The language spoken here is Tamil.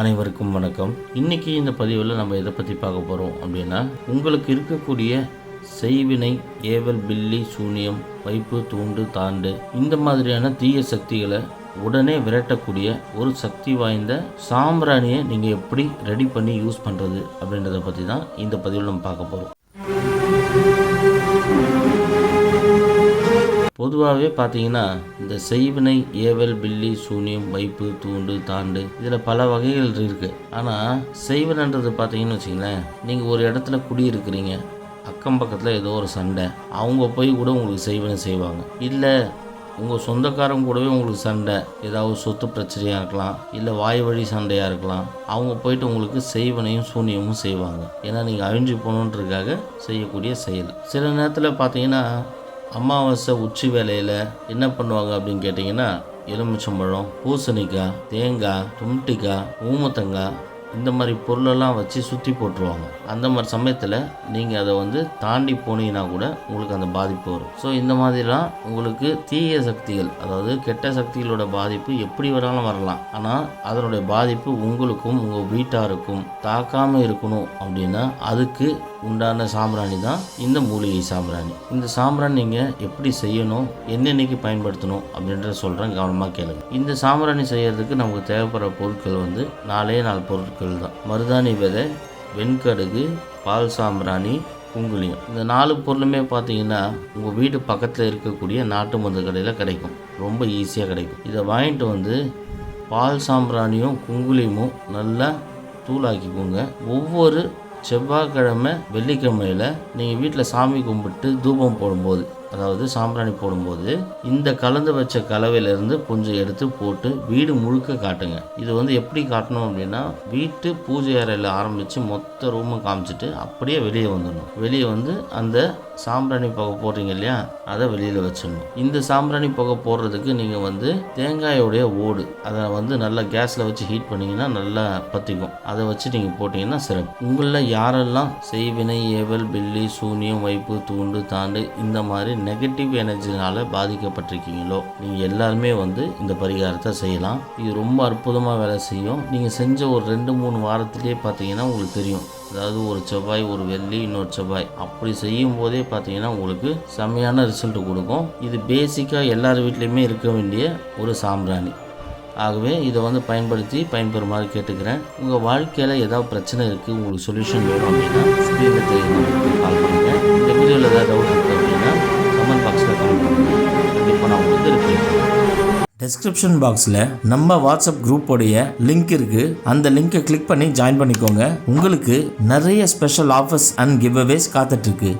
அனைவருக்கும் வணக்கம். இன்னைக்கு இந்த பதிவில் நம்ம எதை பற்றி பார்க்க போகிறோம் அப்படின்னா உங்களுக்கு இருக்கக்கூடிய செய்வினை ஏவல் பில்லி சூனியம் வைப்பு தூண்டு தாண்டு இந்த மாதிரியான தீய சக்திகளை உடனே விரட்டக்கூடிய ஒரு சக்தி வாய்ந்த சாம்பிராணியை நீங்கள் எப்படி ரெடி பண்ணி யூஸ் பண்ணுறது அப்படின்றத பற்றி தான் இந்த பதிவில் நம்ம பார்க்க போகிறோம் பொதுவாகவே பார்த்தீங்கன்னா இந்த செய்வினை ஏவல் பில்லி சூனியம் வைப்பு தூண்டு தாண்டு இதில் பல வகைகள் இருக்குது ஆனால் செய்வனன்றது பார்த்தீங்கன்னு வச்சிங்களேன் நீங்கள் ஒரு இடத்துல குடியிருக்கிறீங்க அக்கம் பக்கத்தில் ஏதோ ஒரு சண்டை அவங்க போய் கூட உங்களுக்கு செய்வனை செய்வாங்க. இல்லை உங்கள் சொந்தக்காரங்க கூடவே உங்களுக்கு சண்டை ஏதாவது சொத்து பிரச்சனையாக இருக்கலாம் இல்லை வாய் வழி சண்டையாக இருக்கலாம் அவங்க போயிட்டு உங்களுக்கு செய்வனையும் சூனியமும் செய்வாங்க. ஏன்னா நீங்கள் அழிஞ்சு போகணுன்றதுக்காக செய்யக்கூடிய செயல். சில நேரத்தில் பார்த்தீங்கன்னா அமாவாசை உச்சி வேலையில் என்ன பண்ணுவாங்க அப்படின்னு கேட்டிங்கன்னா எலுமிச்சம்பழம் பூசணிக்காய் தேங்காய் தும்ட்டிக்காய் ஊமத்தங்காய் இந்த மாதிரி பொருளெல்லாம் வச்சு சுற்றி போட்டுருவாங்க. அந்த மாதிரி சமயத்தில் நீங்கள் அதை வந்து தாண்டி போனீங்கன்னா கூட உங்களுக்கு அந்த பாதிப்பு வரும். ஸோ இந்த மாதிரிலாம் உங்களுக்கு தீய சக்திகள் அதாவது கெட்ட சக்திகளோட பாதிப்பு எப்படி வேணாலும் வரலாம். ஆனால் அதனுடைய பாதிப்பு உங்களுக்கும் உங்கள் வீட்டாருக்கும் தாக்காமல் இருக்கணும் அப்படின்னா அதுக்கு உண்டான சாம்பிராணி தான் இந்த மூலிகை சாம்பிராணி. இந்த சாம்பிராணி நீங்கள் எப்படி செய்யணும் என்னென்னைக்கு பயன்படுத்தணும் அப்படின்றத சொல்கிறேன் கவனமாக கேளுங்க. இந்த சாம்பிராணி செய்கிறதுக்கு நமக்கு தேவைப்படுற பொருட்கள் வந்து நாலே நாலு பொருட்கள். தான் மருதாணி விதை வெண்கடுகு பால் சாம்பிராணி குங்குலியம் இந்த நாலு பொருளுமே பார்த்தீங்கன்னா உங்கள் வீட்டு பக்கத்தில் இருக்கக்கூடிய நாட்டு மருந்து கடையில் கிடைக்கும். ரொம்ப ஈஸியாக கிடைக்கும். இதை வாங்கிட்டு வந்து பால் சாம்பிராணியும் குங்குலியமும் நல்லா தூளாக்கிக்கோங்க. ஒவ்வொரு செவ்வாய்க்கிழமை வெள்ளிக்கிழமையில் நீங்கள் வீட்டில் சாமி கும்பிட்டு தூபம் போடும்போது அதாவது சாம்பிராணி போடும்போது இந்த கலந்து வச்ச கலவையிலேருந்து கொஞ்சம் எடுத்து போட்டு வீடு முழுக்க காட்டுங்க. இது வந்து எப்படி காட்டணும் அப்படின்னா வீட்டு பூஜை அறையில் ஆரம்பித்து மொத்த ரூமும் காமிச்சிட்டு அப்படியே வெளியே வந்துடணும். வெளியே வந்து அந்த சாம்பிராணி புகை போடுறீங்க இல்லையா அதை வெளியில் வச்சிடணும். இந்த சாம்பிராணி புகை போடுறதுக்கு நீங்கள் வந்து தேங்காயோடைய ஓடு அதை வந்து நல்லா கேஸில் வச்சு ஹீட் பண்ணிங்கன்னா நல்லா பற்றிக்கும் அதை வச்சு நீங்கள் போட்டிங்கன்னா சிறப்பு. உங்களில் யாரெல்லாம் செய்வினை ஏவல் பில்லி சூனியம் வைப்பு தூண்டு தாண்டு இந்த மாதிரி நெகட்டிவ் எனர்ஜினால் பாதிக்கப்பட்டிருக்கீங்களோ நீங்கள் எல்லாருமே வந்து இந்த பரிகாரத்தை செய்யலாம். இது ரொம்ப அற்புதமாக வேலை செய்யும். நீங்கள் செஞ்ச ஒரு ரெண்டு மூணு வாரத்திலே பார்த்தீங்கன்னா உங்களுக்கு தெரியும். அதாவது ஒரு செவ்வாய் ஒரு வெள்ளி இன்னொரு செவ்வாய். அப்படி செய்யும் போதே பார்த்தீங்கன்னா உங்களுக்கு செம்மையான ரிசல்ட் கொடுக்கும். இது பேசிக்காக எல்லார் வீட்லேயுமே இருக்க வேண்டிய ஒரு சாம்பிராணி. ஆகவே இதை வந்து பயன்படுத்தி பயன்பெறுமாறு கேட்டுக்கிறேன். உங்கள் வாழ்க்கையில் ஏதாவது பிரச்சனை இருக்குது உங்களுக்கு சொல்யூஷன் வேணும் அப்படின்னா ஸ்க்ரீனில் தெரியும்? கால் பண்ணுங்கள் இந்த வீடியோவில் ஏதாவது டவுட் டெஸ்கிரிப்ஷன் பாக்ஸில் நம்ம வாட்ஸ்அப் குரூப்போடைய லிங்க் இருக்குது அந்த லிங்கை கிளிக் பண்ணி ஜாயின் பண்ணிக்கோங்க. உங்களுக்கு நிறைய special offers and giveaways காத்துட்ருக்கு